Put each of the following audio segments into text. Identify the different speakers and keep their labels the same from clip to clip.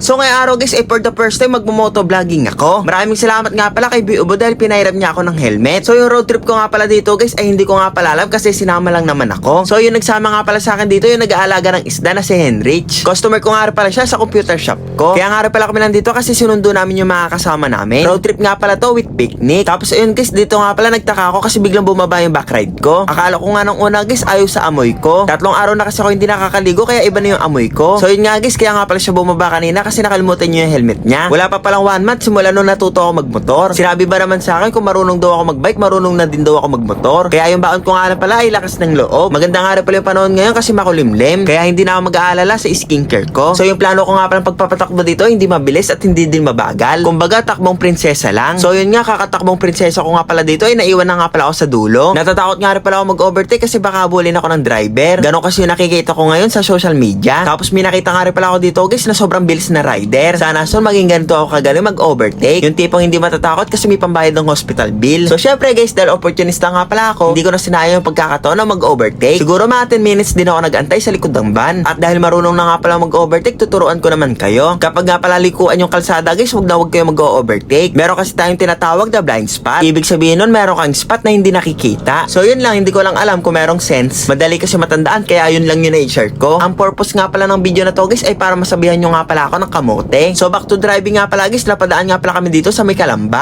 Speaker 1: So ngayong araw guys, eh for the first time magmumoto vlogging ako. Maraming salamat nga pala kay Buo dahil pinairam niya ako ng helmet. So yung road trip ko nga pala dito guys ay hindi ko nga pala alam kasi sinama lang naman ako. So yung nagsama nga pala sa akin dito yung nag-aalaga ng isda na si Henrich. Customer ko nga pala siya sa computer shop ko. Kaya nga pala kami nandito kasi sinundo namin yung mga kasama namin. Road trip nga pala to with picnic. Tapos ayun guys, dito nga pala nagtaka ako kasi biglang bumaba yung back ride ko. Akala ko nga nung una guys ayaw sa amoy ko. Tatlong araw na kasi ako hindi nakakaligo kaya iba na yung amoy ko. So yun nga guys, kaya nga pala siya bumaba kanina kasi nakalimutan niyo yung helmet niya. Wala pa palang one month simula nung natuto ako magmotor. Sinabi ba naman sa akin kung marunong daw ako magbike, marunong na din daw ako magmotor. Kaya yung baon ko nga na pala ay lakas ng loob. Maganda nga rin pala yung panahon ngayon kasi makulimlim. Kaya hindi na ako mag-aalala sa skincare ko. So yung plano ko nga pala pagpapatakbo dito hindi mabilis at hindi din mabagal. Kumbaga takbong prinsesa lang. So yun nga kakatakbong prinsesa ko nga pala dito ay naiwan na nga pala ako sa dulo. Natatakot nga rin pala ako mag-overtake kasi baka bulin ako ng driver. Ganon kasi yung nakikita ko ngayon sa social media. Tapos may nakita nga rin pala ako dito guys na sobrang bilis na rider. Sana so maging ganito ako kagaling mag-overtake. Yung tipong hindi matatakot kasi may pambayad ng hospital bill. So syempre guys dahil opportunista nga pala ako, hindi ko na sinayang yung pagkakataon na mag-overtake. Siguro mga 10 minutes din ako nag-antay sa likod ng van. At dahil marunong na nga pala mag-overtake, tuturuan ko naman kayo. Kapag nga pala likuan yung kalsada guys, huwag na huwag kayo mag-overtake. Meron kasi tayong tinatawag na blind spot. Ibig sabihin nun, meron kang spot na hindi nakikita. So yun lang, hindi ko lang alam kung merong sense. Madali kasi matandaan, kaya yun lang yun na-share ko. Ang purpose nga pala ng video na to guys ay para masabihan nyo nga pala ako ng kamote. So back to driving nga pala guys, napadaan nga pala kami dito sa may.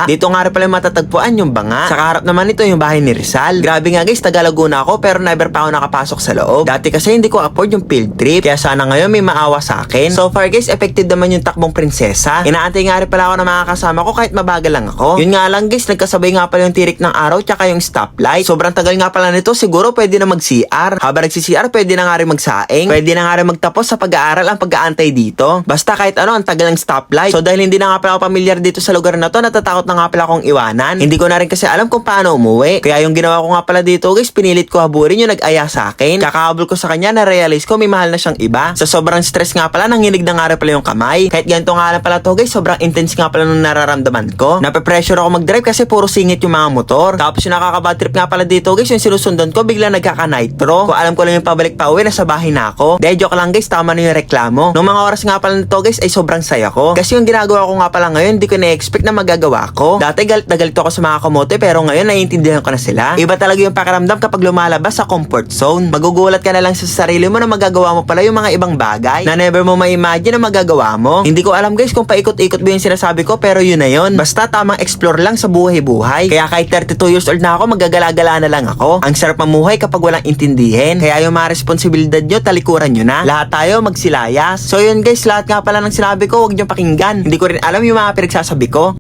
Speaker 1: Dito nga rin pala yung matatagpuan yung banga. Sa kaharap naman ito yung bahay ni Rizal. Grabe nga guys, taga Laguna ako pero never pa ako nakapasok sa loob. Dati kasi hindi ko afford yung field trip. Kaya sana ngayon may maawa sa akin. So far guys, effective naman yung takbong prinsesa. Inaantay nga rin pala ako ng mga kasama ko kahit mabagal lang ako. Yun nga lang guys, nagkasabay nga pala yung tirik ng araw tsaka yung stoplight. Sobrang tagal nga pala nito, siguro pwede na mag-CR. Habang nagsi-CR, pwede na nga rin magsaing. Pwede na nga rin magtapos sa pag-aaral ang pag-aantay dito. Basta kahit ano, ang tagal ng stoplight. So dahil hindi na nga pala ako pamilyar dito sa lugar na to, natatakot na nga pala akong iwanan. Hindi ko na rin kasi alam kung paano umuwi. Kaya yung ginawa ko nga pala dito guys, pinilit ko haburin yung nag-aya sa akin. Kakahabol ko sa kanya, na-realize ko may mahal na siyang iba. Sa sobrang stress nga pala, nanginig na nga rin pala yung kamay. Kahit ganito nga lang pala to guys, sobrang intense nga pala nung nararamdaman ko. Nape-pressure ako mag-drive kasi puro singit yung mga motor. Tapos yung nakaka-bad nga pala dito guys, yung sinusundan ko, bigla nagkaka-nitro. Kung alam ko lang yung pabalik pa uwi, nasa bahay na ako. Dahil joke lang guys, tama na yung reklamo. Nung mga oras nga pala nito guys, ay sobrang saya ko. Kasi yung ginagawa ko nga pala ngayon, hindi ko na-expect na magagawa ko. Dati galit na galit ako sa mga kamote, pero ngayon naiintindihan ko na sila. Iba talaga yung pakiramdam kapag lumalabas sa comfort zone. Magugulat ka na lang sa sarili mo na magagawa mo pala yung mga ibang bagay na never mo ma-imagine na magagawa mo. Hindi ko alam guys kung paikot-ikot ba yung sinasabi ko, pero yun na yun. Basta tamang explore lang sa buhay-buhay. Kaya kahit 32 years old na ako, magagala-gala na lang ako. Ang sarap mamuhay kapag walang intindihin. Kaya yung mga responsibilidad nyo, talikuran nyo na. Lahat tayo magsilayas. So yun guys, lahat nga pala ng sinabi ko, huwag nyo pakinggan. Hindi ko rin alam yung mga pinagsasabi ko.